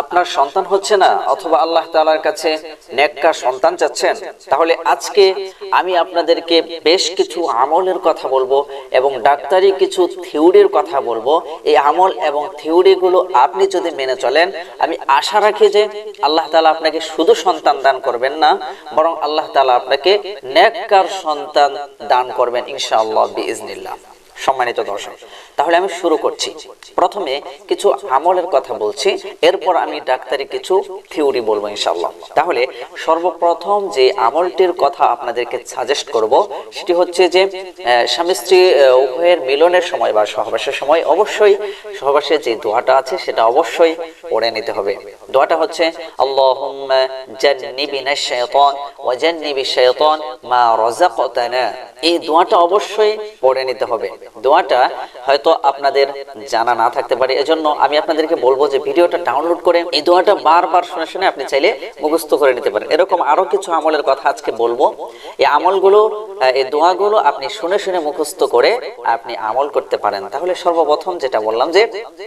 আপনার সন্তান হচ্ছে না অথবা আল্লাহ তাআলার কাছে নেককার সন্তান চাচ্ছেন, তাহলে আজকে আমি আপনাদেরকে বেশ কিছু আমলের কথা বলব এবং ডাক্তারি কিছু থিওরির কথা বলব। এই আমল এবং থিওরিগুলো আপনি যদি মেনে চলেন, আমি আশা রাখি যে আল্লাহ তালা আপনাকে শুধু সন্তান দান করবেন না, বরং আল্লাহ তালা আপনাকে নেককার সন্তান দান করবেন ইনশাআল্লাহ বিইজনিল্লাহ সম্মানিত দর্শক, তাহলে আমি শুরু করছি। প্রথমে কিছু আমলের কথা বলছি, এরপর আমি ডাক্তারি কিছু থিওরি বলব ইনশাল্লাহ তাহলে সর্বপ্রথম যে আমলটির কথা আপনাদেরকে সাজেস্ট করব, সেটি হচ্ছে যে স্বামী স্ত্রী উভয়ের মিলনের সময় বা সহবাসের সময় অবশ্যই সহবাসের যে দোয়াটা আছে, সেটা অবশ্যই পড়ে নিতে হবে। দোয়াটা হচ্ছে, আল্লাহুম্মা জান্নিবিনা শাইতান মা এই দোয়াটা অবশ্যই পড়ে নিতে হবে। দোয়াটা হয়তো আপনাদের জানা না থাকতে পারে। এজন্য আমি আপনাদেরকে বলব যে ভিডিওটা ডাউনলোড করে এই দোয়াটা বারবার শুনে শুনে আপনি চাইলে মুখস্থ করে নিতে পারেন। এরকম আরও কিছু আমলের কথা আজকে বলব। এই আমলগুলো এই দোয়াগুলো আপনি শুনে শুনে মুখস্থ করে আপনি আমল করতে পারেন। তাহলে সর্বপ্রথম যেটা বললাম যে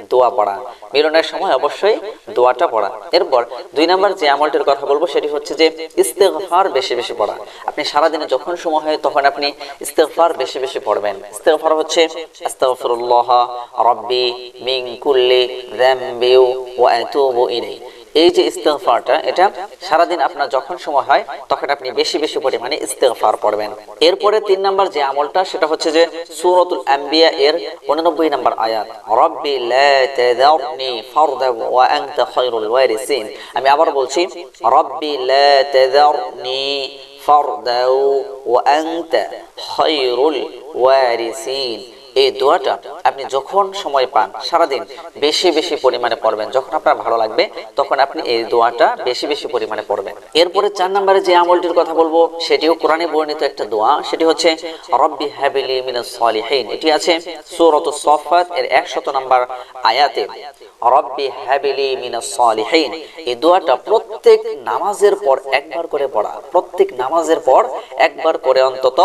দোয়া পড়া। মিলনের সময় অবশ্যই দোয়াটা পড়া। এরপর দুই নাম্বার যে আমলটির কথা বলব সেটি হচ্ছে যে ইস্তেগফার বেশি বেশি পড়া। আপনি সারাদিনে যখন সময় হয় তখন আপনি ইস্তেগফার বেশি বেশি পড়বেন। ইস্তেগফার হচ্ছে, আস্তাগফিরুল্লাহ রাব্বি মিন কুল্লি যামবি ওয়া আতুবু ইলাইহি। এই যে ইস্তেগফারটা, এটা সারাদিন আপনার যখন সময় হয়, তখন আপনি বেশি বেশি পরিমাণে ইস্তেগফার পড়বেন। এরপরে তিন নাম্বার যে আমলটা, সেটা হচ্ছে যে সূরাতুল আম্বিয়া এর 89 নাম্বার আয়াত। রব্বি আমি আবার বলছি, রব্বি লা তাযারনি ফারদা ওয়া আনতা খায়রুল ওয়ারিসিন। এই দোয়াটা আপনি যখন সময় পান, সারাদিন বেশি বেশি পরিমাণে পড়বেন। যখন আপনার ভালো লাগবে, তখন আপনি এই দোয়াটা বেশি বেশি পরিমাণে পড়বেন। এরপরে চার নম্বরে যে আমলটির কথা বলব, সেটিও কোরআনে বর্ণিত একটা দোয়া। সেটি হচ্ছে, রব্বি হাবিলি মিনাস সলিহিন। এটি আছে সূরাতুস সাফাত এর 100 নম্বর আয়াতে। রব্বি হাবিলি মিনাস সলিহিন। এই দোয়াটা প্রত্যেক নামাজের পর একবার করে পড়া। প্রত্যেক নামাজের পর একবার করে অন্তত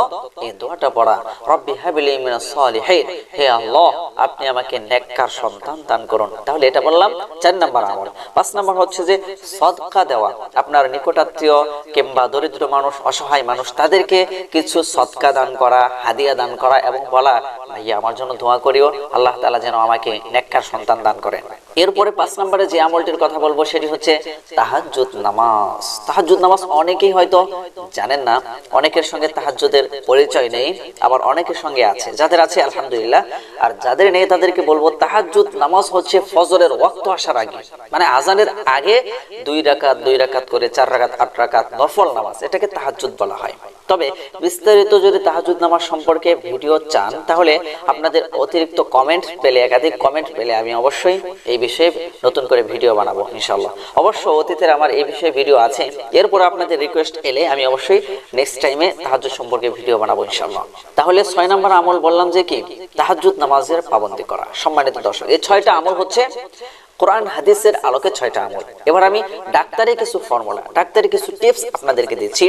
এই দোয়াটা পড়া। রব্বি হাবিলি মিনাস সলিহিন। হে আল্লাহ, আপনি আমাকে নেককার সন্তান দান করুন। তাহলে এটা বললাম চার নাম্বার আমল। পাঁচ নাম্বার হচ্ছে যে সদকা দেওয়া। আপনার নিকটাত্মীয় কিংবা দরিদ্র মানুষ, অসহায় মানুষ, তাদেরকে কিছু সদকা দান করা, হাদিয়া দান করা এবং বলা ভাইয়া আমার জন্য দোয়া করিও, আল্লাহ তাআলা যেন আমাকে নেককার সন্তান দান করেন। এরপরে পাঁচ নম্বরে যে আমলটির কথা বলব, সেটি হচ্ছে তাহাজ্জুদ নামাজ। তাহাজ্জুদ নামাজ অনেকেই হয়তো জানেন না, অনেকের সঙ্গে তাহাজ্জুদের পরিচয় নেই, আবার অনেকের সঙ্গে আছে, যাদের আছে আলহামদুলিল্লাহ, আর যাদের নেই তাদেরকে বলব তাহাজ্জুদ নামাজ হচ্ছে ফজরের ওয়াক্ত আসার আগে মানে আজানের আগে দুই রাকাত দুই রাকাত করে চার রাকাত, আট রাকাত নফল নামাজ, এটাকে তাহাজ্জুদ বলা হয়। তবে বিস্তারিত যদি তাহাজুদ নামাজ সম্পর্কে ভিডিও চান, তাহলে আপনাদের অতিরিক্ত কমেন্ট পেলে, একাধিক কমেন্ট পেলে আমি অবশ্যই এই বিষয়ে নতুন করে ভিডিও বানাবো ইনশাল্লাহ অবশ্য অতীতের আমার এই বিষয়ে ভিডিও আছে, এরপর আপনাদের রিকোয়েস্ট এলে আমি অবশ্যই নেক্সট টাইমে তাহাজুদ সম্পর্কে ভিডিও বানাবো ইনশাল্লাহ তাহলে ছয় নম্বর আমল বললাম যে কি? তাহাজুদ নামাজের পাবন্দি করা, সম্মানিত দর্শক। এই ছয়টা আমল হচ্ছে কোরআন, হাদিসের আলোকে ছয়টা আমল। এবার আমি ডাক্তারি কিছু ফর্মুলা ডাক্তারি কিছু টিপস আপনাদেরকে দিচ্ছি।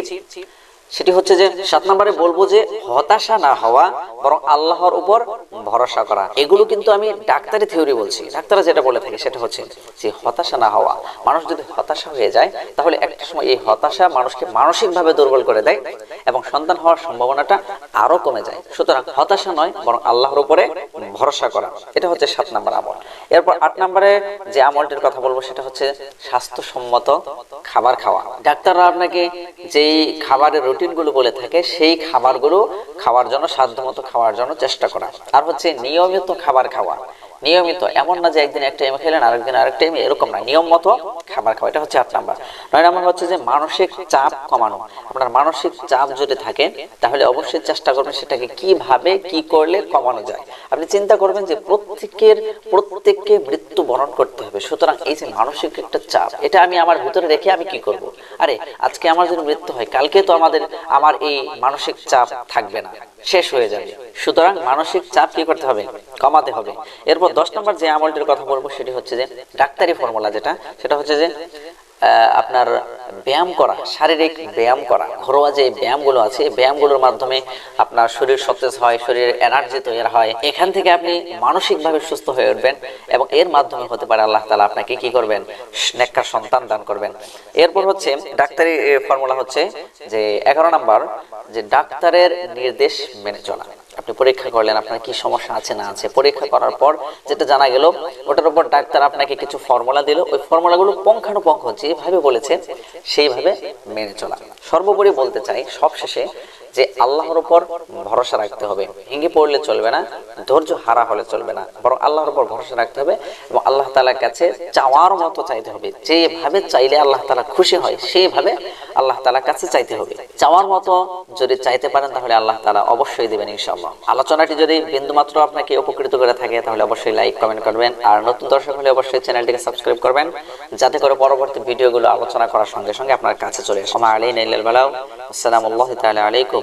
সেটি হচ্ছে যে সাত নম্বরে বলব যে হতাশা না হওয়া, বরং আল্লাহর উপর ভরসা করা। এগুলো কিন্তু আমি ডাক্তারি থিওরি বলছি। ডাক্তাররা যেটা বলে থাকে সেটা হচ্ছে যে হতাশা না হওয়া। মানুষ যদি হতাশা হয়ে যায়, তাহলে একটা সময় এই হতাশা মানুষকে মানসিকভাবে দুর্বল করে দেয় এবং সন্তান হওয়ার সম্ভাবনাটা আরও কমে যায়। সুতরাং হতাশা নয়, বরং আল্লাহর উপরে ভরসা করা। এটা হচ্ছে সাত নম্বর আমল। এরপর আট নম্বরে যে আমলটির কথা বলব, সেটা হচ্ছে স্বাস্থ্যসম্মত খাবার খাওয়া। ডাক্তাররা আপনাকে যেই খাবারের রুটিনগুলো বলে থাকে, সেই খাবারগুলো খাওয়ার জন্য, সাধ্যমতো খাওয়ার জন্য চেষ্টা করা। আর হচ্ছে নিয়মিত খাবার খাওয়া। নিয়মিত, এমন না যে একদিন একটা এম খেলেন, আরেকদিন আরেক টাইম এরকম না। নিয়ম মতো খাবার খাওয়া, এটা হচ্ছে আট নাম্বার। নয় নাম্বার হচ্ছে যে মানসিক চাপ কমানো। আপনার মানসিক চাপ যদি থাকে, তাহলে অবশ্যই চেষ্টা করবেন সেটাকে কীভাবে, কি করলে কমানো যায়। আপনি চিন্তা করবেন যে প্রত্যেকের, প্রত্যেককে মৃত্যু বরণ করতে হবে। সুতরাং এই যে মানসিক একটা চাপ, এটা আমি আমার ভিতরে রেখে আমি কি করব? আরে, আজকে আমার যদি মৃত্যু হয়, কালকে তো আমাদের, আমার এই মানসিক চাপ থাকবে না, শেষ হয়ে যাবে। সুতরাং মানসিক চাপ কি করতে হবে? কমাতে হবে। এরপর দশ নম্বর যে আমলটির কথা বলব, সেটি হচ্ছে যে ডাক্তারি ফর্মুলা যেটা, সেটা হচ্ছে যে আপনার ব্যায়াম করা, শারীরিক ব্যায়াম করা, ঘরোয়া যে ব্যায়ামগুলো আছে ব্যায়ামগুলোর মাধ্যমে আপনার শরীর সতেজ হয়, শরীরের এনার্জি তৈরি হয়, এখান থেকে আপনি মানসিকভাবে সুস্থ হয়ে উঠবেন এবং এর মাধ্যমে হতে পারে আল্লাহ তালা আপনাকে কি করবেন? নেককার সন্তান দান করবেন। এরপর হচ্ছে ডাক্তারি ফর্মুলা হচ্ছে যে এগারো নাম্বার, যে ডাক্তারের নির্দেশ মেনে চলা। আপনি পরীক্ষা করলেন আপনার কি সমস্যা আছে না আছে, পরীক্ষা করার পর যেটা জানা গেল, ওটার উপর ডাক্তার আপনাকে কিছু ফর্মুলা দিল। ওই ফর্মুলাগুলো পঙ্খানুপঙ্খ যেভাবে বলেছে সেইভাবে মেনে চলা। সর্বোপরি বলতে চাই সবশেষে যে আল্লাহর উপর ভরসা রাখতে হবে। ভেঙে পড়লে চলবে না, ধৈর্য হারা হলে চলবে না। বরং আল্লাহর উপর ভরসা রাখতে হবে এবং আল্লাহ তালার কাছে চাওয়ার মতো চাইতে হবে। যেভাবে চাইলে আল্লাহ তালা খুশি হয় সেইভাবে আল্লাহ তালার কাছে চাইতে হবে। চাওয়ার মতো যদি চাইতে পারেন, তাহলে আল্লাহ তালা অবশ্যই দেবেন ইনশাআল্লাহ। আলোচনাটি যদি বিন্দুমাত্র আপনাকে উপকৃত করে থাকে, তাহলে অবশ্যই লাইক কমেন্ট করবেন। আর নতুন দর্শক হলে অবশ্যই চ্যানেলটিকে সাবস্ক্রাইব করবেন, যাতে করে পরবর্তী ভিডিওগুলো আলোচনা করার সঙ্গে সঙ্গে আপনার কাছে চলে আসে। আলাইকুম।